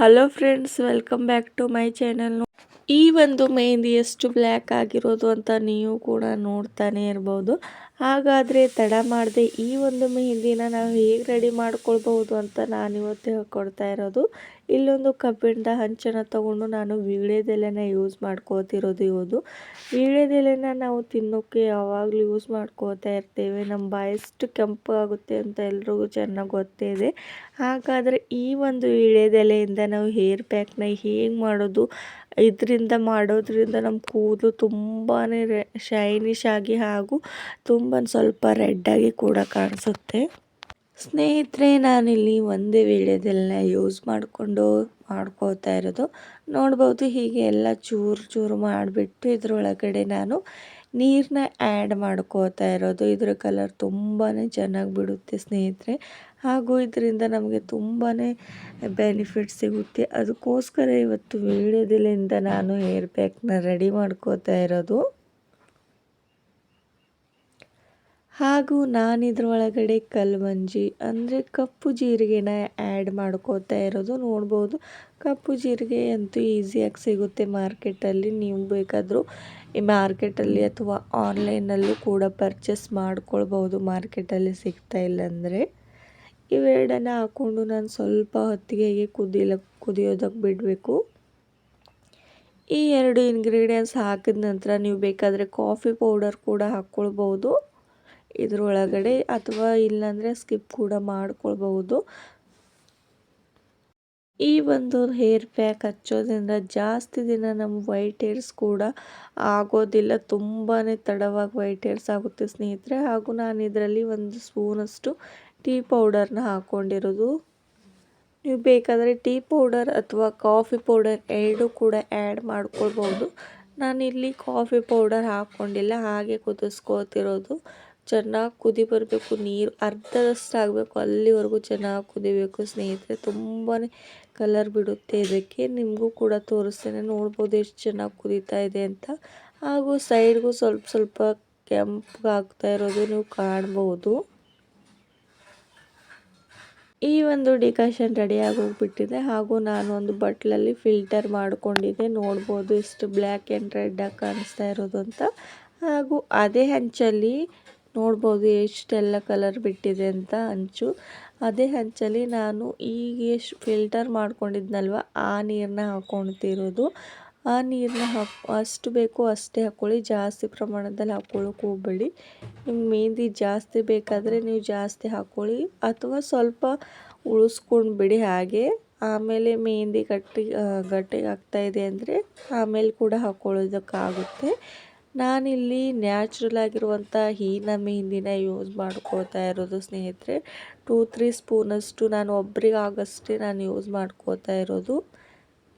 Hello friends welcome back to my channel ಈ ಒಂದು ಮೆಹಂದಿ ಎಷ್ಟು ಬ್ಲ್ಯಾಕ್ ಆಗಿರೋದು ಅಂತ ನೀವು ಕೂಡ ನೋಡ್ತಾನೆ ಇರ್ಬೋದು. ಹಾಗಾದರೆ ತಡ ಮಾಡದೆ ಈ ಒಂದು ಮೆಹಂದಿನ ನಾವು ಹೇಗೆ ರೆಡಿ ಮಾಡ್ಕೊಳ್ಬಹುದು ಅಂತ ನಾನು ಇವತ್ತು ಹೇಳ್ಕೊಡ್ತಾ ಇರೋದು. ಇಲ್ಲೊಂದು ಕಬ್ಬಿಣದ ಹಂಚನ ತಗೊಂಡು ನಾನು ವೀಳ್ಯದೆಲೆನ ಯೂಸ್ ಮಾಡ್ಕೋತಿರೋದು ಇವುದು ವೀಳ್ಯದೆಲೆನ ನಾವು ತಿನ್ನೋಕ್ಕೆ ಯಾವಾಗಲೂ ಯೂಸ್ ಮಾಡ್ಕೋತಾ ಇರ್ತೇವೆ. ನಮ್ಮ ಬಾಯಷ್ಟು ಕೆಂಪು ಆಗುತ್ತೆ ಅಂತ ಎಲ್ರಿಗೂ ಚೆನ್ನಾಗಿ ಗೊತ್ತೇ ಇದೆ. ಹಾಗಾದರೆ ಈ ಒಂದು ವೀಳ್ಯದೆಲೆಯಿಂದ ನಾವು ಹೇರ್ ಪ್ಯಾಕ್ನ ಹೇಗೆ ಮಾಡೋದು? ಇದರಿಂದ ಮಾಡೋದ್ರಿಂದ ನಮ್ಮ ಕೂದಲು ತುಂಬಾ ಶೈನಿಶ್ ಆಗಿ ಹಾಗೂ ತುಂಬ ಸ್ವಲ್ಪ ರೆಡ್ಡಾಗಿ ಕೂಡ ಕಾಣಿಸುತ್ತೆ. ಸ್ನೇಹಿತರೆ, ನಾನಿಲ್ಲಿ ಒಂದೇ ವೀಳ್ಯದೆಲೆ ಯೂಸ್ ಮಾಡಿಕೊಂಡು ಮಾಡ್ಕೋತಾ ಇರೋದು. ನೋಡ್ಬೋದು ಹೀಗೆ ಎಲ್ಲ ಚೂರು ಚೂರು ಮಾಡಿಬಿಟ್ಟು ಇದರೊಳಗಡೆ ನಾನು ನೀರನ್ನ ಆ್ಯಡ್ ಮಾಡ್ಕೋತಾ ಇರೋದು. ಇದರ ಕಲರ್ ತುಂಬಾ ಚೆನ್ನಾಗಿ ಬಿಡುತ್ತೆ ಸ್ನೇಹಿತರೆ. ಹಾಗೂ ಇದರಿಂದ ನಮಗೆ ತುಂಬಾ ಬೆನಿಫಿಟ್ ಸಿಗುತ್ತೆ. ಅದಕ್ಕೋಸ್ಕರ ಇವತ್ತು ವೀಳ್ಯದೆಲೆಯಿಂದ ನಾನು ಹೇರ್ ಪ್ಯಾಕ್ನ ರೆಡಿ ಮಾಡ್ಕೋತಾ ಇರೋದು. ಹಾಗೂ ನಾನು ಇದ್ರೊಳಗಡೆ ಕಲ್ವಂಜಿ, ಅಂದರೆ ಕಪ್ಪು ಜೀರಿಗೆನ ಆ್ಯಡ್ ಮಾಡ್ಕೋತಾ ಇರೋದು ನೋಡ್ಬೋದು. ಕಪ್ಪು ಜೀರಿಗೆ ಅಂತೂ ಈಸಿಯಾಗಿ ಸಿಗುತ್ತೆ ಮಾರ್ಕೆಟಲ್ಲಿ ನೀವು ಬೇಕಾದರೂ ಈ ಮಾರ್ಕೆಟಲ್ಲಿ ಅಥವಾ ಆನ್ಲೈನಲ್ಲೂ ಕೂಡ ಪರ್ಚೇಸ್ ಮಾಡ್ಕೊಳ್ಬೋದು. ಮಾರ್ಕೆಟಲ್ಲಿ ಸಿಗ್ತಾ ಇಲ್ಲ ಅಂದರೆ. ಇವೆರಡನ್ನ ಹಾಕ್ಕೊಂಡು ನಾನು ಸ್ವಲ್ಪ ಹೊತ್ತಿಗೆ ಕುದಿಲ ಕುದಿಯೋದಕ್ಕೆ ಬಿಡಬೇಕು. ಈ ಎರಡು ಇಂಗ್ರೀಡಿಯೆಂಟ್ಸ್ ಹಾಕಿದ ನಂತರ ನೀವು ಬೇಕಾದರೆ ಕಾಫಿ ಪೌಡರ್ ಕೂಡ ಹಾಕ್ಕೊಳ್ಬೋದು ಇದ್ರೊಳಗಡೆ ಅಥವಾ ಇಲ್ಲಾಂದರೆ ಸ್ಕಿಪ್ ಕೂಡ ಮಾಡ್ಕೊಳ್ಬಹುದು. ಈ ಒಂದು ಹೇರ್ ಪ್ಯಾಕ್ ಹಚ್ಚೋದ್ರಿಂದ ಜಾಸ್ತಿ ದಿನ ನಮ್ಮ ವೈಟ್ ಹೇರ್ಸ್ ಕೂಡ ಆಗೋದಿಲ್ಲ. ತುಂಬಾ ತಡವಾಗಿ ವೈಟ್ ಹೇರ್ಸ್ ಆಗುತ್ತೆ ಸ್ನೇಹಿತರೆ. ಹಾಗೂ ನಾನು ಇದರಲ್ಲಿ ಒಂದು ಸ್ಪೂನಷ್ಟು ಟೀ ಪೌಡರ್ನ ಹಾಕ್ಕೊಂಡಿರೋದು ನೀವು ಬೇಕಾದರೆ ಟೀ ಪೌಡರ್ ಅಥವಾ ಕಾಫಿ ಪೌಡರ್ ಎರಡೂ ಕೂಡ ಆ್ಯಡ್ ಮಾಡ್ಕೊಳ್ಬೋದು ನಾನಿಲ್ಲಿ ಕಾಫಿ ಪೌಡರ್ ಹಾಕ್ಕೊಂಡಿಲ್ಲ ಹಾಗೆ ಕುದಿಸ್ಕೋತಿರೋದು. ಚೆನ್ನಾಗಿ ಕುದಿ ಬರಬೇಕು, ನೀರು ಅರ್ಧದಷ್ಟು ಆಗಬೇಕು, ಅಲ್ಲಿವರೆಗೂ ಚೆನ್ನಾಗಿ ಕುದಿಬೇಕು. ಸ್ನೇಹಿತರೆ ತುಂಬಾ ಕಲರ್ ಬಿಡುತ್ತೆ ಇದಕ್ಕೆ. ನಿಮಗೂ ಕೂಡ ತೋರಿಸ್ತೇನೆ. ನೋಡ್ಬೋದು ಎಷ್ಟು ಚೆನ್ನಾಗಿ ಕುದೀತಾ ಇದೆ ಅಂತ. ಹಾಗೂ ಸೈಡ್ಗೂ ಸ್ವಲ್ಪ ಸ್ವಲ್ಪ ಕೆಂಪಗಾಗ್ತಾ ಇರೋದು ನೀವು ಕಾಣ್ಬೋದು. ಈ ಒಂದು ಡಿಕಾಷನ್ ರೆಡಿ ಆಗೋಗ್ಬಿಟ್ಟಿದೆ. ಹಾಗೂ ನಾನು ಒಂದು ಬಟ್ಲಲ್ಲಿ ಫಿಲ್ಟರ್ ಮಾಡಿಕೊಂಡಿದ್ದೆ. ನೋಡ್ಬೋದು ಎಷ್ಟು ಬ್ಲ್ಯಾಕ್ ಆ್ಯಂಡ್ ರೆಡ್ಡಾಗಿ ಕಾಣಿಸ್ತಾ ಇರೋದು ಅಂತ. ಹಾಗೂ ಅದೇ ಹಂಚಲ್ಲಿ ನೋಡ್ಬೋದು ಎಷ್ಟೆಲ್ಲ ಕಲರ್ ಬಿಟ್ಟಿದೆ ಅಂತ ಹಂಚು ಅದೇ ಹಂಚಲ್ಲಿ ನಾನು ಈಗ ಎಷ್ಟು ಫಿಲ್ಟರ್ ಮಾಡ್ಕೊಂಡಿದ್ನಲ್ವ, ಆ ನೀರನ್ನ ಹಾಕ್ಕೊಳ್ತಿರೋದು. ಆ ನೀರನ್ನ ಹಾಕ್, ಅಷ್ಟು ಬೇಕು ಅಷ್ಟೇ ಹಾಕ್ಕೊಳ್ಳಿ, ಜಾಸ್ತಿ ಪ್ರಮಾಣದಲ್ಲಿ ಹಾಕ್ಕೊಳ್ಳೋಕೆ ಹೋಗಬೇಡಿ. ನಿಮ್ಗೆ ಮೆಹಂದಿ ಜಾಸ್ತಿ ಬೇಕಾದರೆ ನೀವು ಜಾಸ್ತಿ ಹಾಕ್ಕೊಳ್ಳಿ, ಅಥವಾ ಸ್ವಲ್ಪ ಉಳಿಸ್ಕೊಂಡು ಬಿಡಿ ಹಾಗೆ. ಆಮೇಲೆ ಮೆಹಂದಿ ಗಟ್ಟಿ ಗಟ್ಟಿಗೆ ಆಗ್ತಾಯಿದೆ ಅಂದರೆ ಆಮೇಲೆ ಕೂಡ ಹಾಕ್ಕೊಳ್ಳೋದಕ್ಕಾಗುತ್ತೆ. ನಾನಿಲ್ಲಿ ನ್ಯಾಚುರಲ್ ಆಗಿರುವಂಥ ಹೀನ ಮೆಹಂದಿನ ಯೂಸ್ ಮಾಡ್ಕೋತಾ ಇರೋದು ಸ್ನೇಹಿತರೆ, ಟೂ, ತ್ರೀ ಸ್ಪೂನಷ್ಟು ನಾನು ಒಬ್ರಿಗೆ ಆಗಷ್ಟೇ ನಾನು ಯೂಸ್ ಮಾಡ್ಕೋತಾ ಇರೋದು.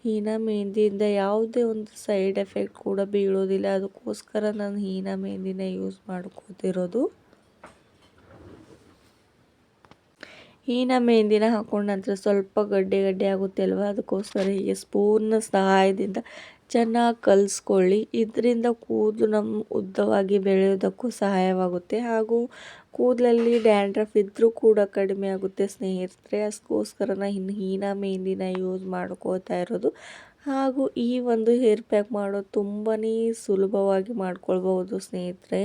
ಹೀನ ಮೆಹಂದಿಯಿಂದ ಯಾವುದೇ ಒಂದು ಸೈಡ್ ಎಫೆಕ್ಟ್ ಕೂಡ ಬೀಳೋದಿಲ್ಲ, ಅದಕ್ಕೋಸ್ಕರ ನಾನು ಹೀನ ಮೆಹಂದಿನ ಯೂಸ್ ಮಾಡ್ಕೋತಿರೋದು. ಹೀನ ಮೆಹಂದಿನ ಹಾಕೊಂಡ ನಂತರ ಸ್ವಲ್ಪ ಗಡ್ಡೆ ಗಡ್ಡೆ ಆಗುತ್ತೆ ಅಲ್ವಾ, ಅದಕ್ಕೋಸ್ಕರ ಹೀಗೆ ಸ್ಪೂನ್ನ ಸಹಾಯದಿಂದ ಚೆನ್ನಾಗಿ ಕಲಿಸ್ಕೊಳ್ಳಿ. ಇದರಿಂದ ಕೂದಲು ನಮ್ಮ ಉದ್ದವಾಗಿ ಬೆಳೆಯೋದಕ್ಕೂ ಸಹಾಯವಾಗುತ್ತೆ. ಹಾಗೂ ಕೂದಲಲ್ಲಿ ಡ್ಯಾಂಡ್ರಫ್ ಇದ್ದರೂ ಕೂಡ ಕಡಿಮೆ ಆಗುತ್ತೆ ಸ್ನೇಹಿತರೆ. ಅದಕ್ಕೋಸ್ಕರ ಇನ್ನು ಹೀನಾ ಮೆಹಂದಿನ ಯೂಸ್ ಮಾಡ್ಕೋತಾ ಇರೋದು. ಹಾಗೂ ಈ ಒಂದು ಹೇರ್ ಪ್ಯಾಕ್ ಮಾಡೋದು ತುಂಬಾ ಸುಲಭವಾಗಿ ಮಾಡ್ಕೊಳ್ಬಹುದು ಸ್ನೇಹಿತರೆ.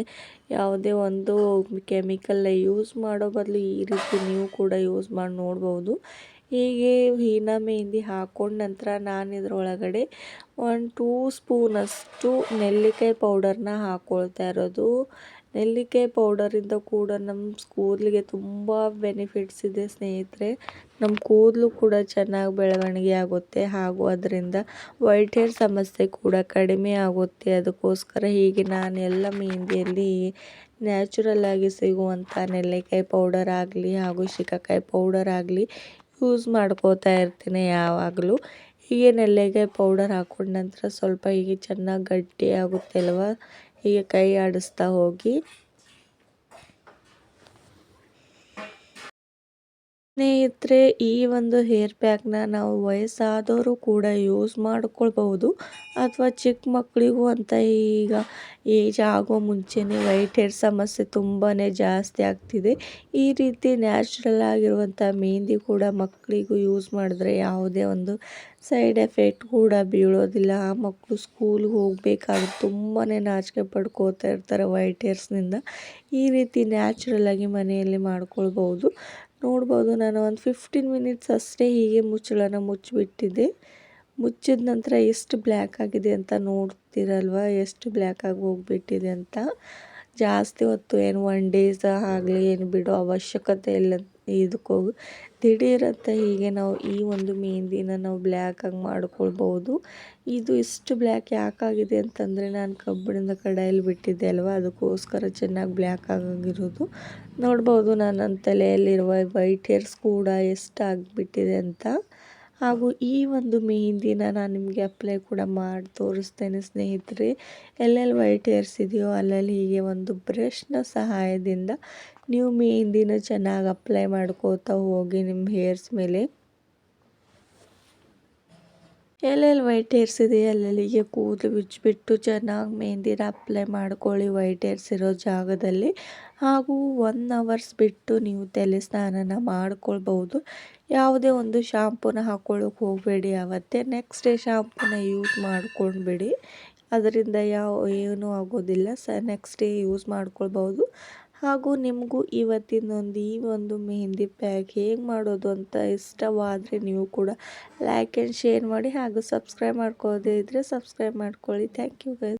ಯಾವುದೇ ಒಂದು ಕೆಮಿಕಲ್ನ ಯೂಸ್ ಮಾಡೋ ಬದಲು ಈ ರೀತಿ ನೀವು ಕೂಡ ಯೂಸ್ ಮಾಡಿ ನೋಡ್ಬೋದು ಹೀಗೆ ಹೀನ ಮೆಹಂದಿ ಹಾಕೊಂಡ ನಂತರ ನಾನು ಇದರೊಳಗಡೆ ಒಂದು ಟೂ ಸ್ಪೂನಷ್ಟು ನೆಲ್ಲಿಕಾಯಿ ಪೌಡರ್ನ ಹಾಕ್ಕೊಳ್ತಾ ಇರೋದು. ನೆಲ್ಲಿಕಾಯಿ ಪೌಡರಿಂದ ಕೂಡ ನಮ್ಮ ಕೂದಲಿಗೆ ತುಂಬ ಬೆನಿಫಿಟ್ಸ್ ಇದೆ ಸ್ನೇಹಿತರೆ. ನಮ್ಮ ಕೂದಲು ಕೂಡ ಚೆನ್ನಾಗಿ ಬೆಳವಣಿಗೆ ಆಗುತ್ತೆ ಹಾಗೂ ಅದರಿಂದ ವೈಟ್ ಹೇರ್ ಸಮಸ್ಯೆ ಕೂಡ ಕಡಿಮೆ ಆಗುತ್ತೆ. ಅದಕ್ಕೋಸ್ಕರ ಹೀಗೆ ನಾನು ಎಲ್ಲ ಮೆಹಂದಿಯಲ್ಲಿ ನ್ಯಾಚುರಲ್ ಆಗಿ ಸಿಗುವಂಥ ನೆಲ್ಲಿಕಾಯಿ ಪೌಡರ್ ಆಗಲಿ ಹಾಗೂ ಶಿಕಾಕಾಯಿ ಪೌಡರ್ ಆಗಲಿ ಯೂಸ್ ಮಾಡ್ಕೋತಾ ಇರ್ತೀನಿ ಯಾವಾಗಲೂ. ಹೀಗೆ ನೆಲ್ಲಿಕಾಯಿ ಪೌಡರ್ ಹಾಕೊಂಡ ನಂತರ ಸ್ವಲ್ಪ ಹೀಗೆ ಚೆನ್ನಾಗಿ ಗಟ್ಟಿ ಅಲ್ವಾ ಹೀಗೆ ಕೈ ಆಡಿಸ್ತಾ ಹೋಗಿ. ಸ್ನೇಹಿತರೆ, ಈ ಒಂದು ಹೇರ್ ಪ್ಯಾಕ್ನ ನಾವು ವಯಸ್ಸಾದವರು ಕೂಡ ಯೂಸ್ ಮಾಡ್ಕೊಳ್ಬಹುದು. ಅಥವಾ ಚಿಕ್ಕ ಮಕ್ಕಳಿಗೂ ಅಂತ ಈಗ ಏಜ್ ಆಗೋ ಮುಂಚೆನೇ ವೈಟ್ ಹೇರ್ ಸಮಸ್ಯೆ ತುಂಬಾ ಜಾಸ್ತಿ ಆಗ್ತಿದೆ. ಈ ರೀತಿ ನ್ಯಾಚುರಲ್ ಆಗಿರುವಂಥ ಮೆಹಂದಿ ಕೂಡ ಮಕ್ಕಳಿಗೂ ಯೂಸ್ ಮಾಡಿದ್ರೆ ಯಾವುದೇ ಒಂದು ಸೈಡ್ ಎಫೆಕ್ಟ್ ಕೂಡ ಬೀಳೋದಿಲ್ಲ. ಆ ಮಕ್ಕಳು ಸ್ಕೂಲ್ಗೆ ಹೋಗಬೇಕಾದ್ರೆ ತುಂಬಾ ನಾಚಿಕೆ ಪಡ್ಕೋತಾ ಇರ್ತಾರೆ ವೈಟ್ ಹೇರ್ಸ್ನಿಂದ. ಈ ರೀತಿ ನ್ಯಾಚುರಲ್ ಆಗಿ ಮನೆಯಲ್ಲಿ ಮಾಡ್ಕೊಳ್ಬೋದು ನೋಡ್ಬೋದು, ನಾನು ಒಂದು ಫಿಫ್ಟೀನ್ ಮಿನಿಟ್ಸ್ ಅಷ್ಟೇ ಹೀಗೆ ಮುಚ್ಚಳನ ಮುಚ್ಚಿಬಿಟ್ಟಿದ್ದೆ. ಮುಚ್ಚಿದ ನಂತರ ಎಷ್ಟು ಬ್ಲ್ಯಾಕ್ ಆಗಿದೆ ಅಂತ ನೋಡ್ತೀರಲ್ವ? ಎಷ್ಟು ಬ್ಲ್ಯಾಕ್ ಆಗಿ ಹೋಗ್ಬಿಟ್ಟಿದೆ ಅಂತ. ಜಾಸ್ತಿ ಹೊತ್ತು ಏನು ಒನ್ ಡೇಸ್ ಆಗಲಿ ಏನು ಬಿಡೋ ಅವಶ್ಯಕತೆ ಇಲ್ಲ ಇದಕ್ಕೆ ಹೋಗಿ ದಿಢೀರಂತ ಹೀಗೆ ನಾವು ಈ ಒಂದು ಮೆಹೆಂದಿನ ನಾವು ಬ್ಲ್ಯಾಕಾಗಿ ಮಾಡ್ಕೊಳ್ಬೋದು ಇದು ಇಷ್ಟು ಬ್ಲ್ಯಾಕ್ ಯಾಕಾಗಿದೆ ಅಂತಂದರೆ ನಾನು ಕಬ್ಬಿಣದ ಕಡಾಯಲ್ಲಿ ಬಿಟ್ಟಿದ್ದೆ ಅಲ್ವಾ? ಅದಕ್ಕೋಸ್ಕರ ಚೆನ್ನಾಗಿ ಬ್ಲ್ಯಾಕ್ ಆಗಿರೋದು ನೋಡ್ಬೋದು ನನ್ನ ತಲೆಯಲ್ಲಿರುವ ವೈಟ್ ಹೇರ್ಸ್ ಕೂಡ ಎಷ್ಟು ಆಗಿಬಿಟ್ಟಿದೆ ಅಂತ. ಹಾಗೂ ಈ ಒಂದು ಮೆಹಂದಿನ ನಾನು ನಿಮಗೆ ಅಪ್ಲೈ ಕೂಡ ಮಾಡಿ ತೋರಿಸ್ತೇನೆ ಸ್ನೇಹಿತರೆ. ಎಲ್ಲೆಲ್ಲಿ ವೈಟ್ ಹೇರ್ಸ್ ಇದೆಯೋ ಅಲ್ಲಲ್ಲಿ ಹೀಗೆ ಒಂದು ಬ್ರಷ್ನ ಸಹಾಯದಿಂದ ನೀವು ಮೆಹಂದಿನ ಚೆನ್ನಾಗಿ ಅಪ್ಲೈ ಮಾಡ್ಕೋತಾ ಹೋಗಿ ನಿಮ್ಮ ಹೇರ್ಸ್ ಮೇಲೆ. ಎಲ್ಲೆಲ್ಲಿ ವೈಟ್ ಹೇರ್ಸ್ ಇದೆ ಅಲ್ಲಲ್ಲಿಗೆ ಕೂದಲು ಬಿಚ್ಚಿಬಿಟ್ಟು ಚೆನ್ನಾಗಿ ಮೆಹಂದಿರ ಅಪ್ಲೈ ಮಾಡ್ಕೊಳ್ಳಿ ವೈಟ್ ಹೇರ್ಸ್ ಇರೋ ಜಾಗದಲ್ಲಿ. ಹಾಗೂ ಒನ್ ಅವರ್ಸ್ ಬಿಟ್ಟು ನೀವು ತಲೆ ಸ್ನಾನನ ಮಾಡ್ಕೊಳ್ಬೋದು ಯಾವುದೇ ಒಂದು ಶಾಂಪೂನ ಹಾಕ್ಕೊಳ್ಳೋಕೆ ಹೋಗಬೇಡಿ ಆವತ್ತೇ ನೆಕ್ಸ್ಟ್ ಡೇ ಶಾಂಪೂನ ಯೂಸ್ ಮಾಡ್ಕೊಂಡ್ಬಿಡಿ. ಅದರಿಂದ ಯಾವ ಏನೂ ಆಗೋದಿಲ್ಲ. ಸ ನೆಕ್ಸ್ಟ್ ಡೇ ಯೂಸ್ ಮಾಡ್ಕೊಳ್ಬೋದು ಹಾಗೂ ನಿಮಗೂ ಇವತ್ತಿನೊಂದು ಈ ಒಂದು ಮೆಹಂದಿ ಪ್ಯಾಕ್ ಹೇಗೆ ಮಾಡೋದು ಅಂತ ಇಷ್ಟವಾದರೆ ನೀವು ಕೂಡ ಲೈಕ್ ಆ್ಯಂಡ್ ಶೇರ್ ಮಾಡಿ ಹಾಗೂ ಸಬ್ಸ್ಕ್ರೈಬ್ ಮಾಡ್ಕೋದೇ ಇದ್ದರೆ ಸಬ್ಸ್ಕ್ರೈಬ್ ಮಾಡ್ಕೊಳ್ಳಿ. Thank you guys